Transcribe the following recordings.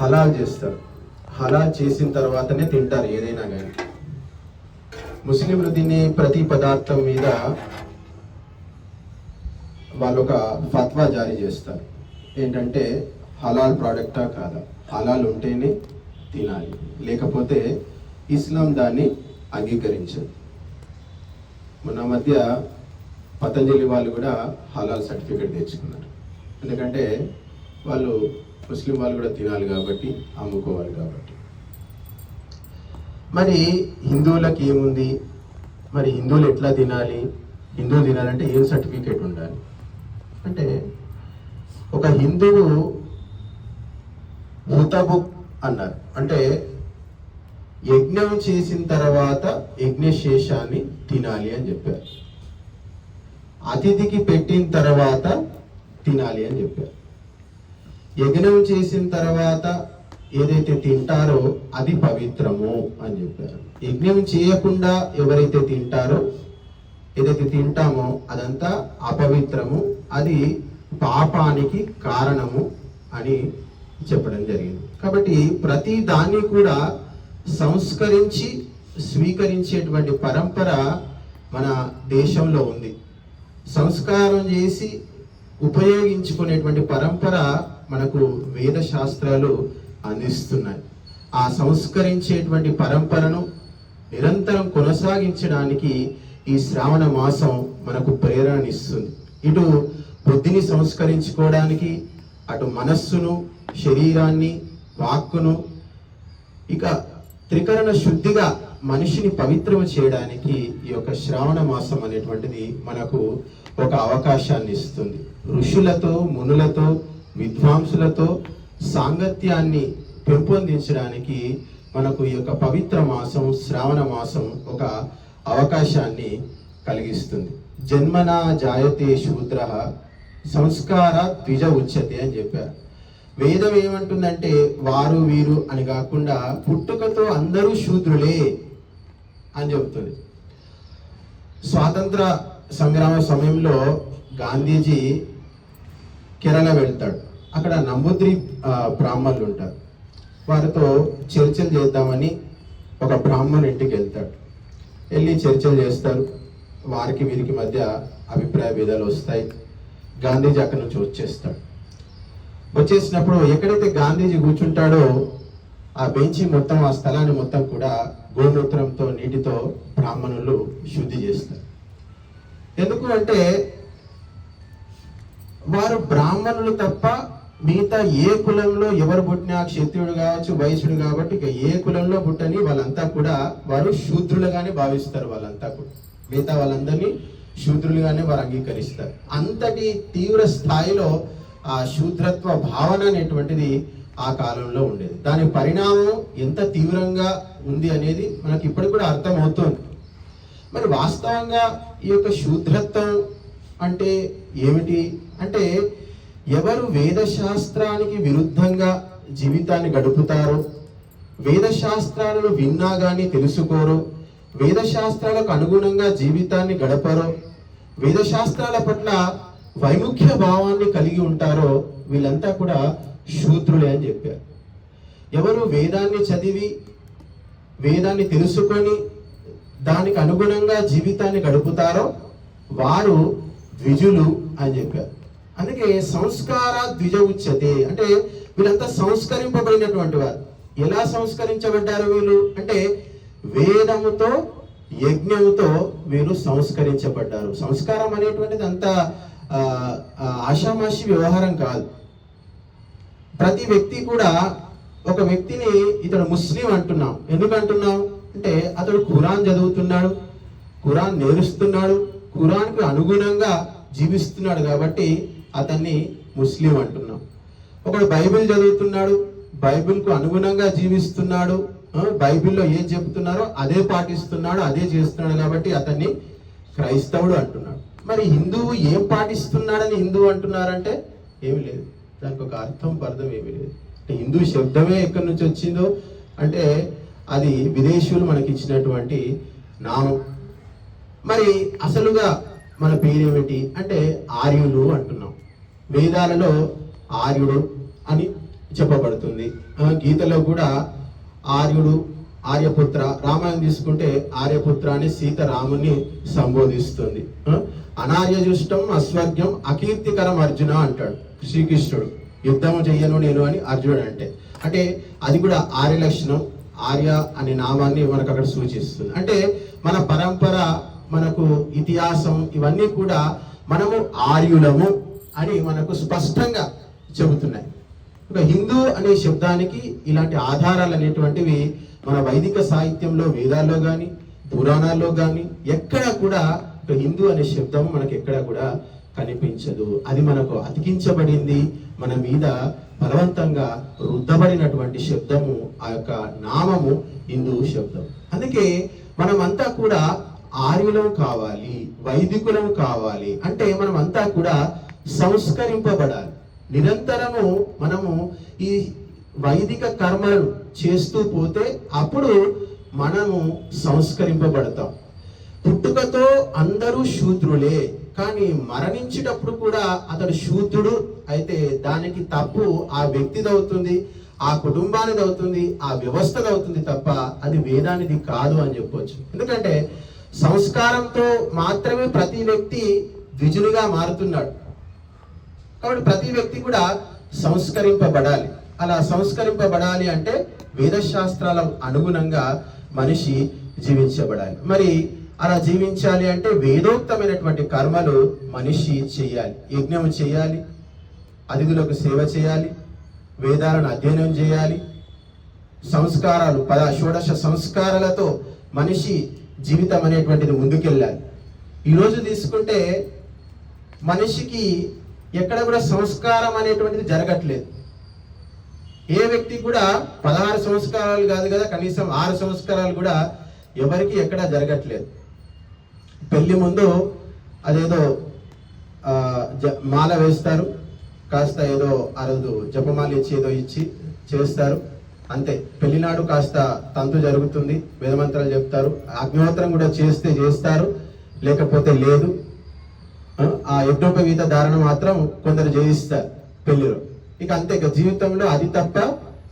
హలాల్ చేస్తారు. హలాల్ చేసిన తర్వాతనే తింటారు ఏదైనా కానీ. ముస్లింలు తినే ప్రతి పదార్థం మీద వాళ్ళు ఒక ఫత్వా జారీ చేస్తారు. ఏంటంటే హలాల్ ప్రోడక్టా కాదా? హలాల్ ఉంటేనే తినాలి. లేకపోతే ఇస్లాం దాన్ని అంగీకరించదు. మొన్న మధ్య పతంజలి వాళ్ళు కూడా హలాల్ సర్టిఫికేట్ తెచ్చుకున్నారు. ఎందుకంటే వాళ్ళు ముస్లిం వాళ్ళు కూడా తినాలి కాబట్టి అమ్ముకోవాలి కాబట్టి. మరి హిందువులకు ఏముంది? మరి హిందువులు ఎట్లా తినాలి? హిందువు తినాలంటే ఏం సర్టిఫికేట్ ఉండాలి? అంటే ఒక హిందువు మూతబుక్ అన్నారు. అంటే యజ్ఞం చేసిన తర్వాత యజ్ఞశేషాన్ని తినాలి అని చెప్పారు. అతిథికి పెట్టిన తర్వాత తినాలి అని చెప్పారు. యజ్ఞం చేసిన తర్వాత ఏదైతే తింటారో అది పవిత్రము అని చెప్పారు. యజ్ఞం చేయకుండా ఎవరైతే తింటారో ఏదైతే తింటామో అదంతా అపవిత్రము అది పాపానికి కారణము అని చెప్పడం జరిగింది. కాబట్టి ప్రతి దాన్ని కూడా సంస్కరించి స్వీకరించేటువంటి పరంపర మన దేశంలో ఉంది. సంస్కారం చేసి ఉపయోగించుకునేటువంటి పరంపర మనకు వేద శాస్త్రాలు అందిస్తున్నాయి. ఆ సంస్కరించేటువంటి పరంపరను నిరంతరం కొనసాగించడానికి ఈ శ్రావణ మాసం మనకు ప్రేరణ ఇస్తుంది. ఇటు బుద్ధిని సంస్కరించుకోవడానికి అటు మనస్సును శరీరాన్ని వాక్కును ఇక త్రికరణ శుద్ధిగా మనిషిని పవిత్రం చేయడానికి ఈ యొక్క శ్రావణ మాసం అనేటువంటిది మనకు ఒక అవకాశాన్ని ఇస్తుంది. ఋషులతో మునులతో విద్వాంసులతో సాంగత్యాన్ని పెంపొందించడానికి మనకు ఈ యొక్క పవిత్ర మాసం శ్రావణ మాసం ఒక అవకాశాన్ని కలిగిస్తుంది. జన్మన జాయతే శూద్ర సంస్కార ద్విజ ఉచ్యతే అని చెప్పారు. వేదం ఏమంటుందంటే వారు వీరు అని కాకుండా పుట్టుకతో అందరూ శూద్రులే అని చెబుతుంది. స్వాతంత్ర సంగ్రామ సమయంలో గాంధీజీ కేరళ వెళ్తాడు. అక్కడ నంబూద్రి బ్రాహ్మణులు ఉంటారు. వారితో చర్చలు చేద్దామని ఒక బ్రాహ్మణు ఇంటికి వెళ్తాడు వెళ్ళి చర్చలు చేస్తారు. వారికి వీరికి మధ్య అభిప్రాయ భేదాలు వస్తాయి. గాంధీజీ అక్కడి నుంచి వచ్చేస్తాడు. వచ్చేసినప్పుడు ఎక్కడైతే గాంధీజీ కూర్చుంటాడో ఆ బెంచి మొత్తం ఆ స్థలాన్ని మొత్తం కూడా గోమూత్రంతో నీటితో బ్రాహ్మణులు శుద్ధి చేస్తారు. ఎందుకు అంటే వారు బ్రాహ్మణులు తప్ప మిగతా ఏ కులంలో ఎవరు పుట్టినా క్షత్రియుడు కావచ్చు వైశ్యుడు కాబట్టి ఇక ఏ కులంలో పుట్టని వాళ్ళంతా కూడా వారు శూద్రులుగానే భావిస్తారు వాళ్ళంతా కూడా. మిగతా వాళ్ళందరినీ శూద్రులుగానే వారు అంగీకరిస్తారు. అంతటి తీవ్ర స్థాయిలో ఆ శూద్రత్వ భావన అనేటువంటిది ఆ కాలంలో ఉండేది. దాని పరిణామం ఎంత తీవ్రంగా ఉంది అనేది మనకి ఇప్పటికి కూడా అర్థమవుతుంది. మరి వాస్తవంగా ఈ యొక్క శూద్రత్వం అంటే ఏమిటి? అంటే ఎవరు వేదశాస్త్రానికి విరుద్ధంగా జీవితాన్ని గడుపుతారో వేదశాస్త్రాలను విన్నా కానీ తెలుసుకోరు వేదశాస్త్రాలకు అనుగుణంగా జీవితాన్ని గడపరో వేదశాస్త్రాల పట్ల వైముఖ్య భావాన్ని కలిగి ఉంటారో వీళ్ళంతా కూడా శూద్రులే అని చెప్పారు. ఎవరు వేదాన్ని చదివి వేదాన్ని తెలుసుకొని దానికి అనుగుణంగా జీవితాన్ని గడుపుతారో వారు ద్విజులు అని చెప్పారు. అందుకే సంస్కార ద్విజ ఉచ్యతే అంటే వీళ్ళంతా సంస్కరింపబడినటువంటి వారు. ఎలా సంస్కరించబడ్డారు వీళ్ళు? అంటే వేదముతో యజ్ఞముతో వీరు సంస్కరించబడ్డారు. సంస్కారం అనేటువంటిది అంత ఆషామాషి వ్యవహారం కాదు. ప్రతి వ్యక్తి కూడా ఒక వ్యక్తిని ఇతడు ముస్లిం అంటున్నాం. ఎందుకు అంటున్నాం అంటే అతడు ఖురాన్ చదువుతున్నాడు ఖురాన్ నేరుస్తున్నాడు ఖురాన్కి అనుగుణంగా జీవిస్తున్నాడు కాబట్టి అతన్ని ముస్లిం అంటున్నాం. ఒకడు బైబిల్ చదువుతున్నాడు బైబిల్కు అనుగుణంగా జీవిస్తున్నాడు బైబిల్లో ఏం చెప్తున్నారో అదే పాటిస్తున్నాడు అదే చేస్తున్నాడు కాబట్టి అతన్ని క్రైస్తవుడు అంటున్నాడు. మరి హిందువు ఏం పాటిస్తున్నాడని హిందువు అంటున్నారంటే ఏమి లేదు. దానికి ఒక అర్థం పర్థం ఏమి లేదు. అంటే హిందూ శబ్దమే ఎక్కడి నుంచి వచ్చిందో అంటే అది విదేశీయులు మనకి ఇచ్చినటువంటి నామం. మరి అసలుగా మన పేరేమిటి? అంటే ఆర్యులు అంటున్నాం. వేదాలలో ఆర్యుడు అని చెప్పబడుతుంది. గీతలో కూడా ఆర్యుడు ఆర్యపుత్ర రామాయణం తీసుకుంటే ఆర్యపుత్ర అని సీత రాముని సంబోధిస్తుంది. అనార్య అనార్యజుష్టం అస్వర్గ్యం అకీర్తికరం అర్జున అంటాడు శ్రీకృష్ణుడు. యుద్ధం చెయ్యను నేను అని అర్జునుడు అంటే. అంటే అది కూడా ఆర్య లక్షణం ఆర్య అనే నామాన్ని మనకు అక్కడ సూచిస్తుంది. అంటే మన పరంపర మనకు ఇతిహాసం ఇవన్నీ కూడా మనము ఆర్యులము అని మనకు స్పష్టంగా చెబుతున్నాయి. ఒక హిందూ అనే శబ్దానికి ఇలాంటి ఆధారాలు అనేటువంటివి మన వైదిక సాహిత్యంలో వేదాల్లో కానీ పురాణాల్లో కానీ ఎక్కడ కూడా ఒక హిందూ అనే శబ్దం మనకి ఎక్కడ కూడా కనిపించదు. అది మనకు అతికించబడింది మన మీద బలవంతంగా రుద్దబడినటువంటి శబ్దము ఆ యొక్క నామము హిందూ శబ్దం. అందుకే మనమంతా కూడా ఆర్యులం కావాలి వైదికులం కావాలి. అంటే మనమంతా కూడా సంస్కరింపబడాలి. నిరంతరము మనము ఈ వైదిక కర్మలను చేస్తూ పోతే అప్పుడు మనము సంస్కరింపబడతాం. పుట్టుకతో అందరూ శూద్రులే కానీ మరణించేటప్పుడు కూడా అతడు శూద్రుడు అయితే దానికి తప్పు ఆ వ్యక్తిది అవుతుంది ఆ కుటుంబానిది అవుతుంది ఆ వ్యవస్థది అవుతుంది తప్ప అది వేదానిది కాదు అని చెప్పొచ్చు. ఎందుకంటే సంస్కారంతో మాత్రమే ప్రతి వ్యక్తి ద్విజులుగా మారుతున్నాడు. కాబట్టి ప్రతి వ్యక్తి కూడా సంస్కరింపబడాలి. అలా సంస్కరింపబడాలి అంటే వేదశాస్త్రాల అనుగుణంగా మనిషి జీవించబడాలి. మరి అలా జీవించాలి అంటే వేదోక్తమైనటువంటి కర్మలు మనిషి చేయాలి. యజ్ఞం చేయాలి. అతిథులకు సేవ చేయాలి. వేదాలను అధ్యయనం చేయాలి. సంస్కారాలు పద షోడశ సంస్కారాలతో మనిషి జీవితం అనేటువంటిది ముందుకెళ్ళాలి. ఈరోజు తీసుకుంటే మనిషికి ఎక్కడ కూడా సంస్కారం అనేటువంటిది జరగట్లేదు. ఏ వ్యక్తి కూడా పదహారు సంస్కారాలు కాదు కదా కనీసం ఆరు సంస్కారాలు కూడా ఎవరికి ఎక్కడా జరగట్లేదు. పెళ్ళి ముందు అదేదో జ- మాల వేస్తారు కాస్త ఏదో ఆ రోజు జపమాల ఇచ్చి ఏదో ఇచ్చి చేస్తారు అంతే. పెళ్ళినాడు కాస్త తంతు జరుగుతుంది వేదమంత్రాలు చెప్తారు అగ్నిహోత్రం కూడా చేస్తే చేస్తారు లేకపోతే లేదు. ఆ, యజ్ఞోపవీత ధారణ మాత్రం కొందరు చేయిస్తారు పెళ్ళిలో. ఇక అంతే ఇక జీవితంలో అది తప్ప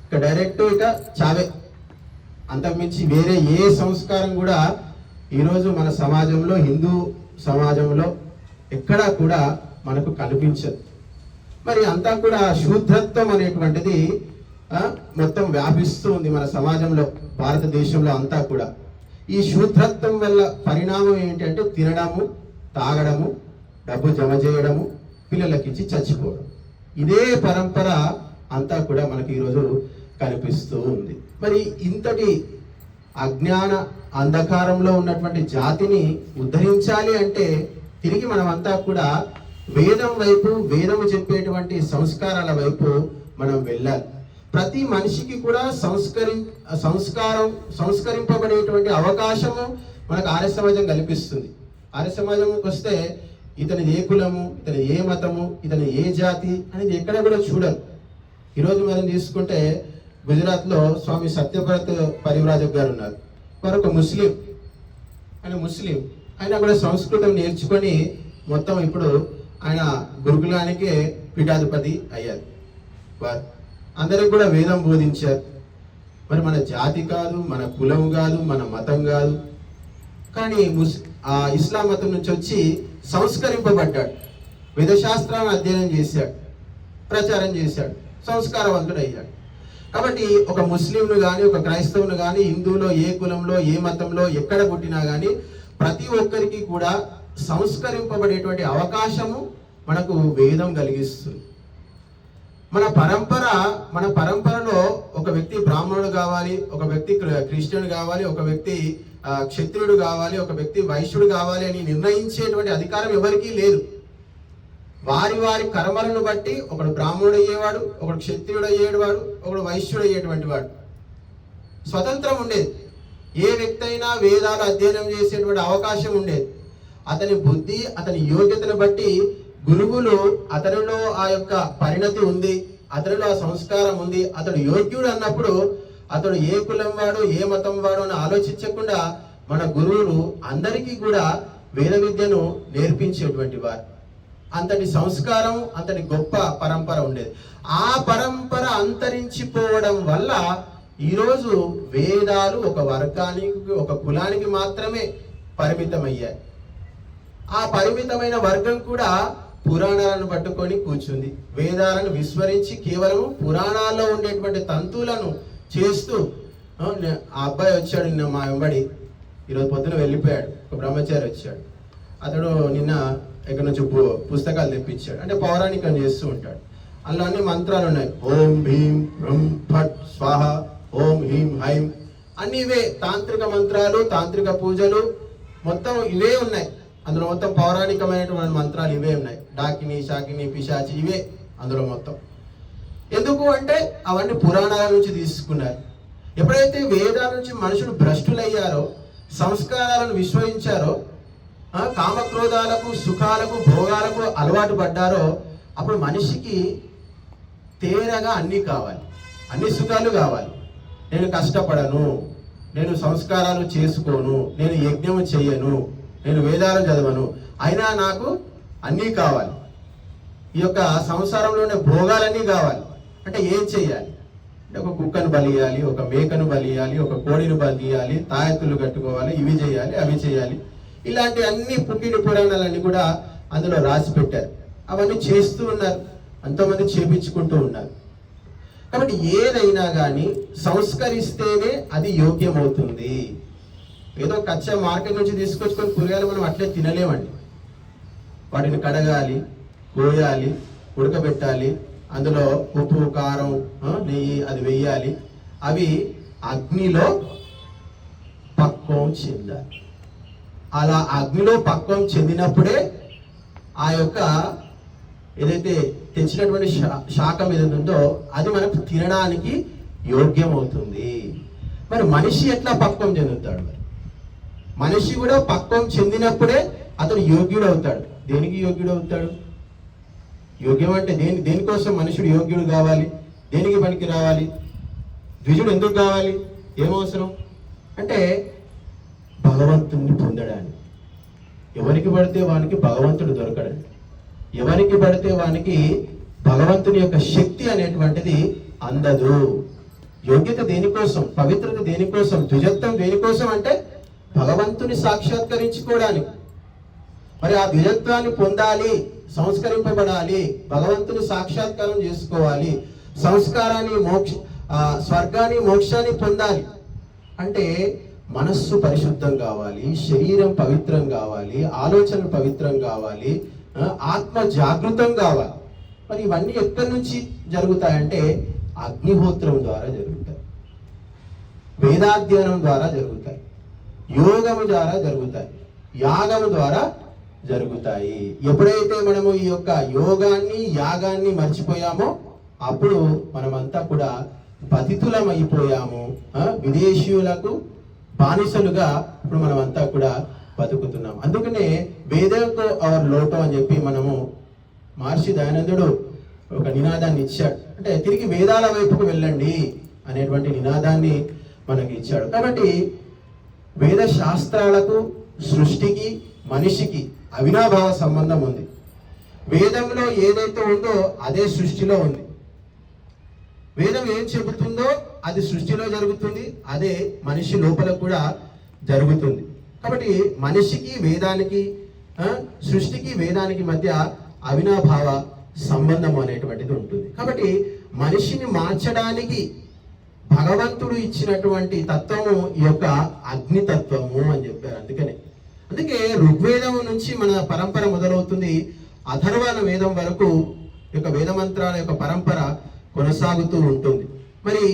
ఇక డైరెక్ట్ ఇక చావే. అంతకుమించి వేరే ఏ సంస్కారం కూడా ఈరోజు మన సమాజంలో హిందూ సమాజంలో ఎక్కడా కూడా మనకు కనిపించదు. మరి అంతా కూడా శూద్రత్వం అనేటువంటిది మొత్తం వ్యాపిస్తూ ఉంది మన సమాజంలో భారతదేశంలో అంతా కూడా. ఈ శూద్రత్వం వల్ల పరిణామం ఏంటంటే తినడము తాగడము డబ్బు జమ చేయడము పిల్లలకిచ్చి చచ్చిపోవడం. ఇదే పరంపర అంతా కూడా మనకి ఈరోజు కనిపిస్తూ ఉంది. మరి ఇంతటి అజ్ఞాన అంధకారంలో ఉన్నటువంటి జాతిని ఉద్ధరించాలి అంటే తిరిగి మనమంతా కూడా వేదం వైపు వేదము చెప్పేటువంటి సంస్కారాల వైపు మనం వెళ్ళాలి. ప్రతి మనిషికి కూడా సంస్కరి సంస్కారం సంస్కరింపబడేటువంటి అవకాశము మనకు ఆర్య సమాజం కల్పిస్తుంది. ఆర్య సమాజంకి వస్తే ఇతని ఏ కులము ఇతని ఏ మతము ఇతని ఏ జాతి అనేది ఎక్కడ కూడా చూడరు. ఈరోజు మనం తీసుకుంటే గుజరాత్లో స్వామి సత్యవ్రత్ పరివ్రాజక్ గారు ఉన్నారు. వారు ఒక ముస్లిం. ఆయన ముస్లిం. ఆయన కూడా సంస్కృతం నేర్చుకొని మొత్తం ఇప్పుడు ఆయన గురుకులానికే పీఠాధిపతి అయ్యారు. వారు అందరికి కూడా వేదం బోధించారు. మరి మన జాతి కాదు మన కులం కాదు మన మతం కాదు. కానీ ముస్ ఆ ఇస్లాం మతం నుంచి వచ్చి సంస్కరింపబడ్డాడు. వేదశాస్త్రాన్ని అధ్యయనం చేశాడు. ప్రచారం చేశాడు. సంస్కారవంతుడు అయ్యాడు కాబట్టి ఒక ముస్లింను కానీ ఒక క్రైస్తవును కానీ హిందువులో ఏ కులంలో ఏ మతంలో ఎక్కడ పుట్టినా కానీ ప్రతి ఒక్కరికి కూడా సంస్కరింపబడేటువంటి అవకాశము మనకు వేదం కలిగిస్తుంది. మన పరంపర మన పరంపరలో ఒక వ్యక్తి బ్రాహ్మణుడు కావాలి ఒక వ్యక్తి క్రిస్టియన్ కావాలి ఒక వ్యక్తి క్షత్రియుడు కావాలి ఒక వ్యక్తి వైశ్యుడు కావాలి అని నిర్ణయించేటువంటి అధికారం ఎవరికీ లేదు. వారి వారి కర్మలను బట్టి ఒకడు బ్రాహ్మణుడు అయ్యేవాడు ఒకడు క్షత్రియుడు అయ్యేవాడు ఒకడు వైశ్యుడు అయ్యేటువంటి వాడు. స్వతంత్రం ఉండేది. ఏ వ్యక్తి అయినా వేదాలు అధ్యయనం చేసేటువంటి అవకాశం ఉండేది. అతని బుద్ధి అతని యోగ్యతను బట్టి గురువులు అతనిలో ఆ యొక్క పరిణతి ఉంది అతనిలో ఆ సంస్కారం ఉంది. అతడు యోగ్యుడు అన్నప్పుడు అతడు ఏ కులం వాడు ఏ మతం వాడు అని ఆలోచించకుండా మన గురువులు అందరికీ కూడా వేద విద్యను నేర్పించేటువంటి వారు. అంతటి సంస్కారం అంతటి గొప్ప పరంపర ఉండేది. ఆ పరంపర అంతరించిపోవడం వల్ల ఈరోజు వేదాలు ఒక వర్గానికి ఒక కులానికి మాత్రమే పరిమితమయ్యాయి. ఆ పరిమితమైన వర్గం కూడా పురాణాలను పట్టుకొని కూర్చుంది. వేదాలను విస్మరించి కేవలం పురాణాల్లో ఉండేటువంటి తంతువులను చేస్తూ ఆ, అబ్బాయి వచ్చాడు నిన్న మా వెంబడి. ఈరోజు పొద్దున వెళ్ళిపోయాడు. ఒక బ్రహ్మచారి వచ్చాడు. అతడు నిన్న ఇక్కడ నుంచి పుస్తకాలు తెప్పించాడు. అంటే పౌరాణికం చేస్తూ ఉంటాడు. అందులో అన్ని మంత్రాలు ఉన్నాయి. ఓం భీం హ్రం ఫట్ స్వాహ ఓం హీం హైం. అన్ని ఇవే. తాంత్రిక మంత్రాలు తాంత్రిక పూజలు మొత్తం ఇవే ఉన్నాయి. అందులో మొత్తం పౌరాణికమైనటువంటి మంత్రాలు ఇవే ఉన్నాయి. డాకిని షాకిని పిశాచి ఇవే అందులో మొత్తం. ఎందుకు అంటే అవన్నీ పురాణాల నుంచి తీసుకున్నారు. ఎప్పుడైతే వేదాల నుంచి మనుషులు భ్రష్టులయ్యారో సంస్కారాలను విశ్వసించారో కామక్రోధాలకు సుఖాలకు భోగాలకు అలవాటు పడ్డారో అప్పుడు మనిషికి తేరగా అన్నీ కావాలి. అన్ని సుఖాలు కావాలి. నేను కష్టపడను నేను సంస్కారాలు చేసుకోను నేను యజ్ఞము చెయ్యను నేను వేదాలు చదవను. అయినా నాకు అన్నీ కావాలి. ఈ యొక్క సంసారంలోనే భోగాలన్నీ కావాలి. అంటే ఏం చెయ్యాలి? అంటే ఒక కుక్కను బలియాలి ఒక మేకను బలియాలి ఒక కోడిని బలియాలి తాయెత్తులు కట్టుకోవాలి ఇవి చేయాలి అవి చేయాలి ఇలాంటి అన్ని పుట్టిన పురాణాలన్నీ కూడా అందులో రాసి పెట్టారు. అవన్నీ చేస్తూ ఉన్నారు. ఎంతోమంది చేపించుకుంటూ ఉన్నారు. కాబట్టి ఏదైనా కానీ సంస్కరిస్తేనే అది యోగ్యమవుతుంది. ఏదో కచ్చా మార్కెట్ నుంచి తీసుకొచ్చుకొని కూరగాయలు మనం అట్లే తినలేమండి. వాటిని కడగాలి కోయాలి ఉడకబెట్టాలి అందులో ఉప్పు కారం నెయ్యి అది వెయ్యాలి అవి అగ్నిలో పక్వం చెందాలి. అలా అగ్నిలో పక్వం చెందినప్పుడే ఆ యొక్క ఏదైతే తెచ్చినటువంటి శా- శాఖం ఏదైతే ఉందో అది మనకు తినడానికి యోగ్యం అవుతుంది మరి మనిషి ఎట్లా పక్వం చెందుతాడు మరి? మనిషి కూడా పక్వం చెందినప్పుడే అతను యోగ్యుడు అవుతాడు దేనికి యోగ్యుడు అవుతాడు యోగ్యం అంటే దేని దేనికోసం మనుషుడు యోగ్యుడు కావాలి? దేనికి పనికి రావాలి? ద్విజుడు ఎందుకు కావాలి? ఏమవసరం? అంటే భగవంతుణ్ణి పొందడానికి. ఎవరికి పడితే వానికి భగవంతుడు దొరకడండి. ఎవరికి పడితే వానికి భగవంతుని యొక్క శక్తి అనేటువంటిది అందదు. యోగ్యత దేనికోసం? పవిత్రత దేనికోసం? ద్విజత్వం దేనికోసం అంటే భగవంతుని సాక్షాత్కరించుకోవడానికి. మరి ఆ ద్విజత్వాన్ని పొందాలి సంస్కరింపబడాలి భగవంతుని సాక్షాత్కారం చేసుకోవాలి సంస్కారాన్ని మోక్ష స్వర్గాన్ని మోక్షాన్ని పొందాలి. అంటే మనస్సు పరిశుద్ధం కావాలి శరీరం పవిత్రం కావాలి ఆలోచన పవిత్రం కావాలి ఆత్మ జాగృతం కావాలి. మరి ఇవన్నీ ఎక్కడి నుంచి జరుగుతాయంటే అగ్నిహోత్రం ద్వారా జరుగుతాయి. వేదాధ్యయనం ద్వారా జరుగుతాయి. యోగము ద్వారా జరుగుతాయి. యాగము ద్వారా జరుగుతాయి. ఎప్పుడైతే మనము ఈ యొక్క యోగాన్ని యాగాన్ని మర్చిపోయామో అప్పుడు మనమంతా కూడా పతితులం అయిపోయాము విదేశీయులకు బానిసలుగా ఇప్పుడు మనమంతా కూడా బతుకుతున్నాం. అందుకనే వేదకు అవర్ లోటం అని చెప్పి మనము మహర్షి దయానందుడు ఒక నినాదాన్ని ఇచ్చాడు. అంటే తిరిగి వేదాల వైపుకు వెళ్ళండి అనేటువంటి నినాదాన్ని మనకి ఇచ్చాడు. కాబట్టి వేద శాస్త్రాలకు సృష్టికి మనిషికి అవినాభావ సంబంధం ఉంది. వేదంలో ఏదైతే ఉందో అదే సృష్టిలో ఉంది. వేదం ఏం చెబుతుందో అది సృష్టిలో జరుగుతుంది అదే మనిషి లోపల కూడా జరుగుతుంది. కాబట్టి మనిషికి వేదానికి సృష్టికి వేదానికి మధ్య అవినాభావ సంబంధం అనేటువంటిది ఉంటుంది. కాబట్టి మనిషిని మార్చడానికి భగవంతుడు ఇచ్చినటువంటి తత్వము ఈ యొక్క అగ్ని తత్వము అని చెప్పారు అందుకనే. అందుకే ఋగ్వేదం నుంచి మన పరంపర మొదలవుతుంది. అథర్వణ వేదం వరకు ఈ యొక్క వేద మంత్రాల యొక్క పరంపర కొనసాగుతూ ఉంటుంది. మరి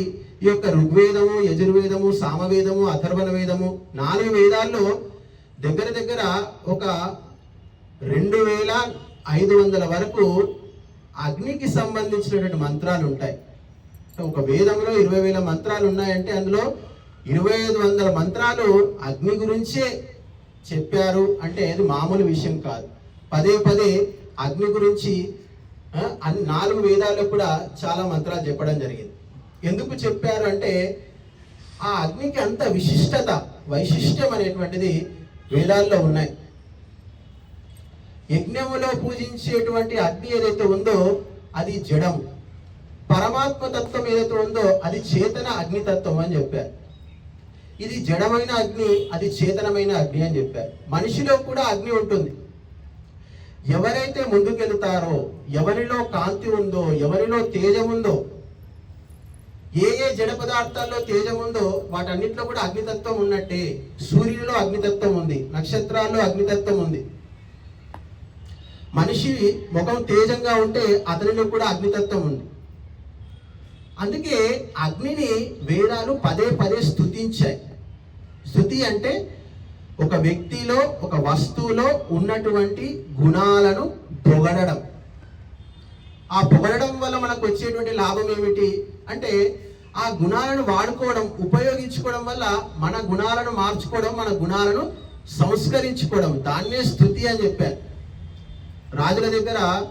ఈ యొక్క ఋగ్వేదము యజుర్వేదము సామవేదము అథర్వణ వేదము నాలుగు వేదాల్లో దగ్గర దగ్గర ఒక రెండు వేల ఐదు వందల వరకు అగ్నికి సంబంధించినటువంటి మంత్రాలు ఉంటాయి. ఒక వేదంలో ఇరవై వేల మంత్రాలు ఉన్నాయంటే అందులో ఇరవై ఐదు వందల మంత్రాలు అగ్ని గురించే చెప్పారు అంటే అది మామూలు విషయం కాదు. పదే పదే అగ్ని గురించి అన్ని నాలుగు వేదాల్లో కూడా చాలా మంత్రాలు చెప్పడం జరిగింది. ఎందుకు చెప్పారు అంటే ఆ అగ్నికి అంత విశిష్టత వైశిష్టం అనేటువంటిది వేదాల్లో ఉన్నాయి. యజ్ఞములో పూజించేటువంటి అగ్ని ఏదైతే ఉందో అది జడం పరమాత్మ తత్వం ఏదైతే ఉందో అది చేతన అగ్నితత్వం అని చెప్పారు. ఇది జడమైన అగ్ని అది చేతనమైన అగ్ని అని చెప్పారు. మనిషిలో కూడా అగ్ని ఉంటుంది. ఎవరైతే ముందుకెళ్తారో ఎవరిలో కాంతి ఉందో ఎవరిలో తేజం ఉందో ఏ ఏ జడ పదార్థాల్లో తేజం ఉందో వాటన్నిటిలో కూడా అగ్నితత్వం ఉన్నట్టే. సూర్యుడిలో అగ్నితత్వం ఉంది నక్షత్రాల్లో అగ్నితత్వం ఉంది. మనిషి ముఖం తేజంగా ఉంటే అతనిలో కూడా అగ్నితత్వం ఉంది. అందుకే అగ్నిని వేదాలు పదే పదే స్థుతించాయి స్థుతి అంటే ఒక వ్యక్తిలో ఒక వస్తువులో ఉన్నటువంటి గుణాలను పొగడడం. ఆ పొగడడం వల్ల మనకు వచ్చేటువంటి లాభం ఏమిటి? అంటే ఆ గుణాలను వాడుకోవడం ఉపయోగించుకోవడం వల్ల మన గుణాలను మార్చుకోవడం మన గుణాలను సంస్కరించుకోవడం. దాన్నే స్థుతి అని చెప్పారు. రాజుల దగ్గర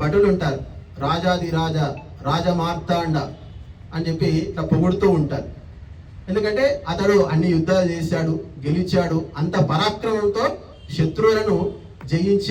భటులు ఉంటారు. రాజాది రాజా రాజా మార్తాండ అని చెప్పి ఇట్లా పొగుడుతూ ఉంటారు. ఎందుకంటే అతడు అన్ని యుద్ధాలు చేశాడు గెలిచాడు అంత పరాక్రమంతో శత్రువులను జయించి